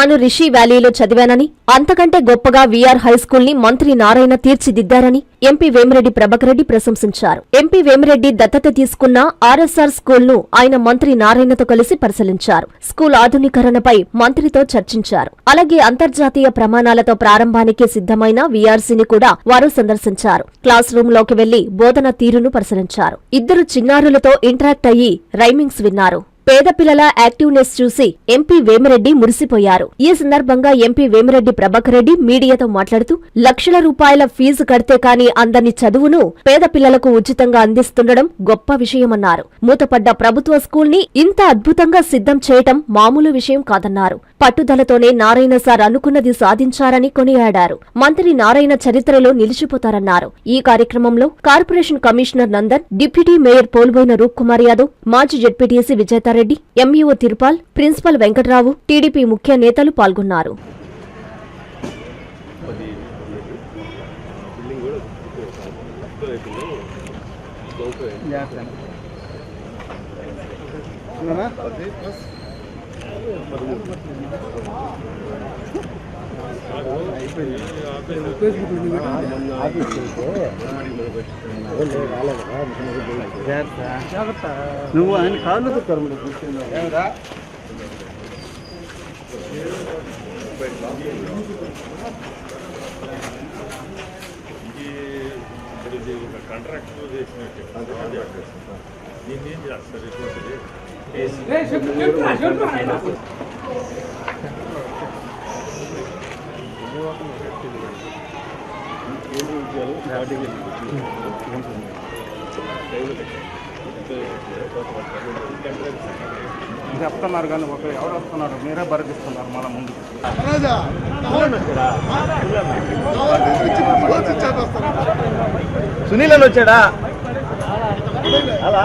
తాను రిషి వ్యాలీలో చదివానని అంతకంటే గొప్పగా వీఆర్ హైస్కూల్ని మంత్రి నారాయణ తీర్చిదిద్దారని ఎంపీ వేమిరెడ్డి ప్రభాకరెడ్డి ప్రశంసించారు. ఎంపీ వేమిరెడ్డి దత్తత తీసుకున్న ఆర్ఎస్ఆర్ స్కూల్ను ఆయన మంత్రి నారాయణతో కలిసి పరిశీలించారు. స్కూల్ ఆధునీకరణపై మంత్రితో చర్చించారు. అలాగే అంతర్జాతీయ ప్రమాణాలతో ప్రారంభానికి సిద్ధమైన వీఆర్సీని కూడా వారు సందర్శించారు. క్లాస్ రూమ్లోకి వెళ్ళి బోధన తీరును పరిశీలించారు. ఇద్దరు చిన్నారులతో ఇంటరాక్ట్ అయ్యి రైమింగ్స్ విన్నారు. పేద పిల్లల యాక్టివ్నెస్ చూసి ఎంపీ వేమిరెడ్డి మురిసిపోయారు. ఈ సందర్భంగా ఎంపీ వేమిరెడ్డి ప్రభాకర్ రెడ్డి మీడియాతో మాట్లాడుతూ లక్షల రూపాయల ఫీజు కడితే కాని అందని చదువును పేద పిల్లలకు ఉచితంగా అందిస్తుండడం గొప్ప విషయమన్నారు. మూతపడ్డ ప్రభుత్వ స్కూల్ని ఇంత అద్భుతంగా సిద్ధం చేయటం మామూలు విషయం కాదన్నారు. పట్టుదలతోనే నారాయణ సార్ అనుకున్నది సాధించారని కొనియాడారు. మంత్రి నారాయణ చరిత్రలో నిలిచిపోతారన్నారు. ఈ కార్యక్రమంలో corporation commissioner Nandan deputy mayor Polboina Roop Kumar Yadav మాజీ ZPTC Vijetha Reddy MEO Tirupal principal Venkatrao TDP ముఖ్య నేతలు పాల్గొన్నారు. నువ్వు ఆయన కాళ్ళు తొక్కారు ఒక కాంట్రాక్ట్ చేసినట్టు. దీన్ని ఏం చేస్తారు? ఇటువంటిది. చెప్తున్నారు కానీ ఒక ఎవరు వస్తున్నారు మీరే బరికిస్తున్నారు మన ముందు సునీల్ అని వచ్చాడా అలా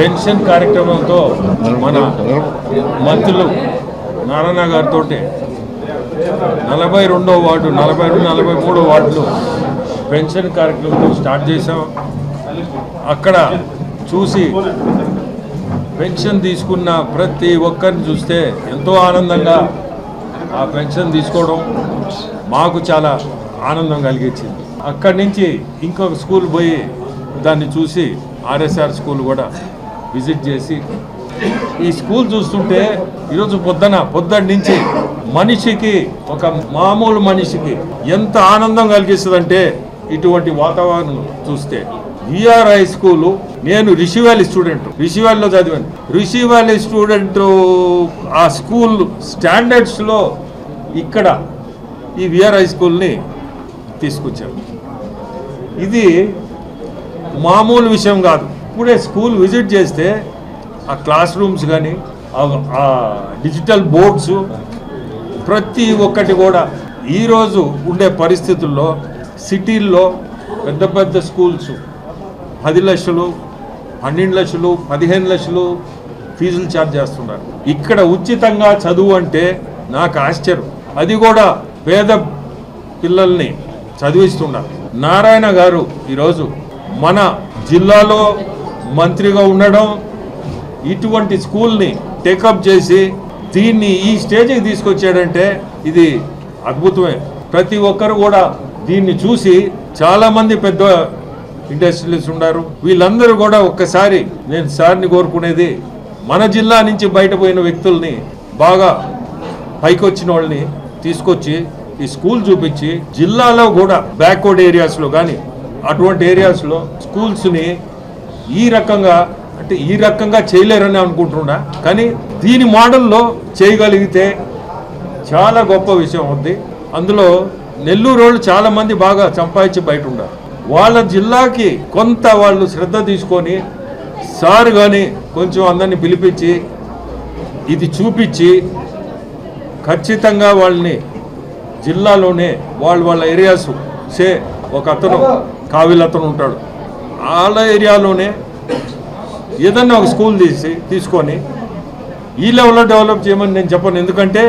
పెన్షన్ కార్యక్రమంతో మన మంత్రులు నారాయణ గారితో నలభై రెండో వార్డు నలభై రెండు నలభై మూడో వార్డులు పెన్షన్ కార్యక్రమం స్టార్ట్ చేసాం అక్కడ చూసి పెన్షన్ తీసుకున్న ప్రతి ఒక్కరిని చూస్తే ఎంతో ఆనందంగా ఆ పెన్షన్ తీసుకోవడం మాకు చాలా ఆనందం కలిగించింది. అక్కడి నుంచి ఇంకొక స్కూల్ పోయి దాన్ని చూసి ఆర్ఎస్ఆర్ స్కూల్ కూడా విజిట్ చేసి ఈ స్కూల్ చూస్తుంటే ఈరోజు పొద్దున పొద్దున్న నుంచి మనిషికి ఒక మామూలు మనిషికి ఎంత ఆనందం కలిగిస్తుందంటే ఇటువంటి వాతావరణం చూస్తే. విఆర్ హై స్కూలు నేను రిషి వ్యాలీ స్టూడెంట్ రిషి చదివాను. రిషి వ్యాలీ స్టూడెంట్ ఆ స్కూల్ స్టాండర్డ్స్లో ఇక్కడ ఈ విఆర్ హై స్కూల్ని తీసుకొచ్చారు. ఇది మామూలు విషయం కాదు. ఇప్పుడే స్కూల్ విజిట్ చేస్తే ఆ క్లాస్ రూమ్స్ కానీ ఆ డిజిటల్ బోర్డ్స్ ప్రతి ఒక్కటి కూడా ఈరోజు ఉండే పరిస్థితుల్లో సిటీల్లో పెద్ద పెద్ద స్కూల్స్ పది లక్షలు పన్నెండు లక్షలు పదిహేను లక్షలు ఫీజులు ఛార్జ్ చేస్తున్నారు. ఇక్కడ ఉచితంగా చదువు అంటే నాకు ఆశ్చర్యం. అది కూడా పేద పిల్లల్ని చదివిస్తున్నారు. నారాయణ గారు ఈరోజు మన జిల్లాలో మంత్రిగా ఉండడం ఇటువంటి స్కూల్ని టేకప్ చేసి దీన్ని ఈ స్టేజ్కి తీసుకొచ్చాడంటే ఇది అద్భుతమే. ప్రతి ఒక్కరు కూడా దీన్ని చూసి చాలామంది పెద్ద ఇండస్ట్రియలిస్ట్ ఉన్నారు. వీళ్ళందరూ కూడా ఒక్కసారి నేను సార్ని కోరుకునేది మన జిల్లా నుంచి బయటపోయిన వ్యక్తుల్ని బాగా పైకి వచ్చిన వాళ్ళని తీసుకొచ్చి ఈ స్కూల్ చూపించి జిల్లాలో కూడా బ్యాక్వర్డ్ ఏరియాస్లో కానీ అటువంటి ఏరియాస్లో స్కూల్స్ని ఈ రకంగా అంటే ఈ రకంగా చేయలేరని అనుకుంటున్నా. కానీ దీని మోడల్లో చేయగలిగితే చాలా గొప్ప విషయం ఉంది. అందులో నెల్లూరు వాళ్ళు చాలా మంది బాగా సంపాదించి బయట ఉన్నారు. వాళ్ళ జిల్లాకి కొంత వాళ్ళు శ్రద్ధ తీసుకొని సార్ కానీ కొంచెం అందరిని పిలిపించి ఇది చూపించి ఖచ్చితంగా వాళ్ళని జిల్లాలోనే వాళ్ళ వాళ్ళ ఏరియాస్ సే ఒక అతను కావిల్ అతను ఉంటాడు. వాళ్ళ ఏరియాలోనే ఏదన్నా ఒక స్కూల్ తీసి తీసుకొని ఈ లెవెల్లో డెవలప్ చేయమని నేను చెప్పను. ఎందుకంటే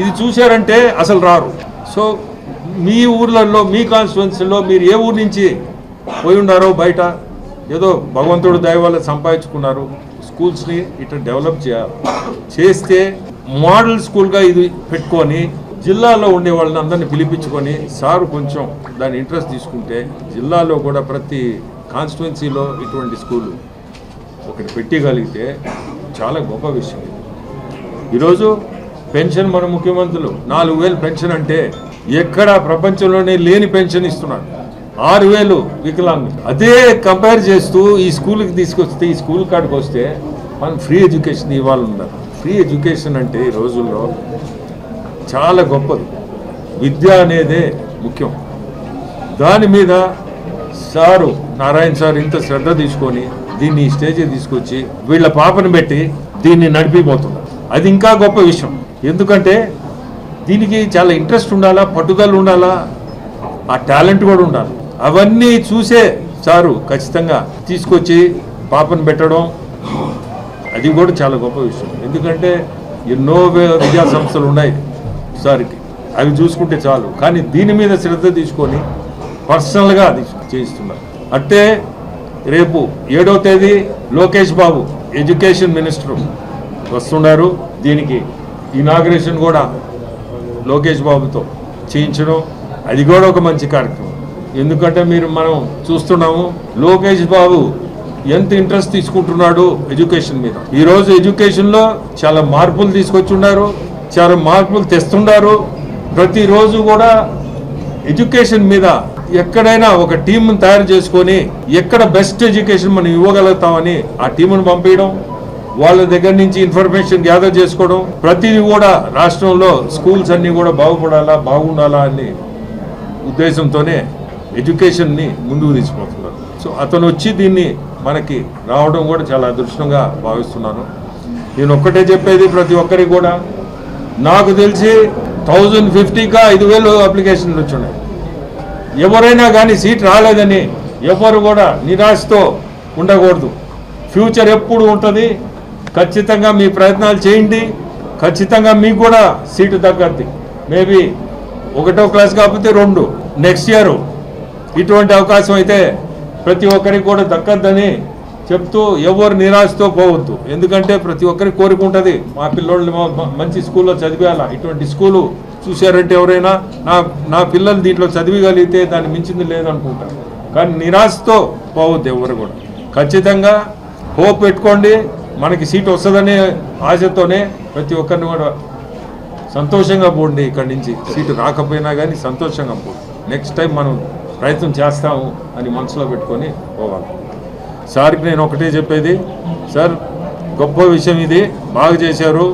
ఇది చూశారంటే అసలు రారు. సో మీ ఊర్లలో మీ కాన్స్టిట్యున్సీలో మీరు ఏ ఊరు నుంచి పోయి ఉన్నారో బయట ఏదో భగవంతుడు దయ వల్ల సంపాదించుకున్నారు. స్కూల్స్ని ఇట్లా డెవలప్ చేయాలి. చేస్తే మోడల్ స్కూల్గా ఇది పెట్టుకొని జిల్లాలో ఉండే వాళ్ళని అందరిని పిలిపించుకొని సారు కొంచెం దాని ఇంట్రెస్ట్ తీసుకుంటే జిల్లాలో కూడా ప్రతి కాన్స్టిట్యున్సీలో ఇటువంటి స్కూలు ఒకటి పెట్టగలిగితే చాలా గొప్ప విషయం. ఈరోజు పెన్షన్ మన ముఖ్యమంత్రులు నాలుగు వేలు పెన్షన్ అంటే ఎక్కడ ప్రపంచంలోనే లేని పెన్షన్ ఇస్తున్నారు. ఆరు వేలు వికలాంగులు. అదే కంపేర్ చేస్తూ ఈ స్కూల్కి తీసుకొస్తే ఈ స్కూల్ కాడికి వస్తే మనం ఫ్రీ ఎడ్యుకేషన్ ఇవ్వాలన్నారు. ఫ్రీ ఎడ్యుకేషన్ అంటే ఈ రోజుల్లో చాలా గొప్పది. విద్య అనేదే ముఖ్యం. దాని మీద సారు నారాయణ సార్ ఇంత శ్రద్ధ తీసుకొని దీన్ని ఈ స్టేజ్ తీసుకొచ్చి వీళ్ళ పాపను పెట్టి దీన్ని నడిపిపోతున్నారు. అది ఇంకా గొప్ప విషయం. ఎందుకంటే దీనికి చాలా ఇంట్రెస్ట్ ఉండాలా పట్టుదల ఉండాలా? ఆ టాలెంట్ కూడా ఉండాలి. అవన్నీ చూసే సారు ఖచ్చితంగా తీసుకొచ్చి పాపను పెట్టడం అది కూడా చాలా గొప్ప విషయం. ఎందుకంటే ఎన్నో విద్యా సంస్థలు ఉన్నాయి సార్కి. అవి చూసుకుంటే చాలు. కానీ దీని మీద శ్రద్ధ తీసుకొని పర్సనల్గా అది చేయిస్తున్నారు. అంటే రేపు ఏడవ తేదీ లోకేష్ బాబు ఎడ్యుకేషన్ మినిస్టర్ వస్తున్నారు దీనికి ఇనాగ్రేషన్ కూడా లోకేష్ బాబుతో చేయించడం అది కూడా ఒక మంచి కార్యక్రమం. ఎందుకంటే మీరు మనం చూస్తున్నాము లోకేష్ బాబు ఎంత ఇంట్రెస్ట్ తీసుకుంటున్నాడు ఎడ్యుకేషన్ మీద. ఈరోజు ఎడ్యుకేషన్లో చాలా మార్పులు తీసుకొచ్చున్నారు చాలా మార్పులు తెస్తున్నారు ప్రతిరోజు కూడా ఎడ్యుకేషన్ మీద ఎక్కడైనా ఒక టీంను తయారు చేసుకొని ఎక్కడ బెస్ట్ ఎడ్యుకేషన్ మనం ఇవ్వగలుగుతామని ఆ టీమును పంపించడం వాళ్ళ దగ్గర నుంచి ఇన్ఫర్మేషన్ గ్యాదర్ చేసుకోవడం ప్రతిదీ కూడా రాష్ట్రంలో స్కూల్స్ అన్నీ కూడా బాగుపడాలా బాగుండాలా అని ఉద్దేశంతోనే ఎడ్యుకేషన్ని ముందుకు తీసుకుపోతున్నారు. సో అతను వచ్చి దీన్ని మనకి రావడం కూడా చాలా అదృష్టంగా భావిస్తున్నాను. నేను ఒక్కటే చెప్పేది ప్రతి ఒక్కరికి కూడా నాకు తెలిసి థౌజండ్ ఫిఫ్టీగా ఐదు వేలు అప్లికేషన్లు వచ్చున్నాయి. ఎవరైనా కానీ సీట్ రాలేదని ఎవరు కూడా నిరాశతో ఉండకూడదు. ఫ్యూచర్ ఎప్పుడు ఉంటుంది? ఖచ్చితంగా మీ ప్రయత్నాలు చేయండి. ఖచ్చితంగా మీకు కూడా సీటు తగ్గద్ది. మేబీ ఒకటో క్లాస్ కాకపోతే రెండు. నెక్స్ట్ ఇయర్ ఇటువంటి అవకాశం అయితే ప్రతి ఒక్కరికి కూడా దక్కద్దని చెప్తూ ఎవరు నిరాశతో పోవద్దు. ఎందుకంటే ప్రతి ఒక్కరికి కోరిక ఉంటుంది. మా పిల్లోళ్ళు మా- మంచి స్కూల్లో చదివేయాలా? ఇటువంటి స్కూలు చూశారంటే ఎవరైనా నా నా పిల్లలు దీంట్లో చదివగలిగితే దాన్ని మించింది లేదనుకుంటారు కానీ నిరాశతో పోవద్దు ఎవరు కూడా. ఖచ్చితంగా హోప్ పెట్టుకోండి మనకి సీట్ వస్తుందనే ఆశతోనే ప్రతి ఒక్కరిని కూడా సంతోషంగా పోండి ఇక్కడి నుంచి. సీటు రాకపోయినా కానీ సంతోషంగా పోండి. నెక్స్ట్ టైం మనం ప్రయత్నం చేస్తాము అని మనసులో పెట్టుకొని పోవాలి. సార్కి నేను ఒకటే చెప్పేది సార్ గొప్ప విషయం ఇది బాగా చేశారు.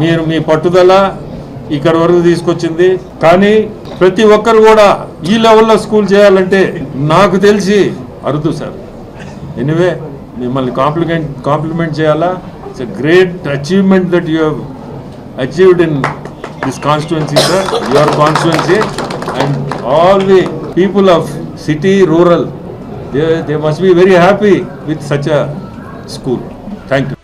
మీరు మీ పట్టుదల ఇక్కడ వరకు తీసుకొచ్చింది. కానీ ప్రతి ఒక్కరు కూడా ఈ లెవెల్లో స్కూల్ చేయాలంటే నాకు తెలిసి అరుదు సార్. ఎనివే మిమ్మల్ని కాంప్లిమెంట్ కాంప్లిమెంట్ చేయాలా? It's a great achievement that you achieved in this constituency sir your constituency and all the people of city rural they they must be very happy with such a school thank you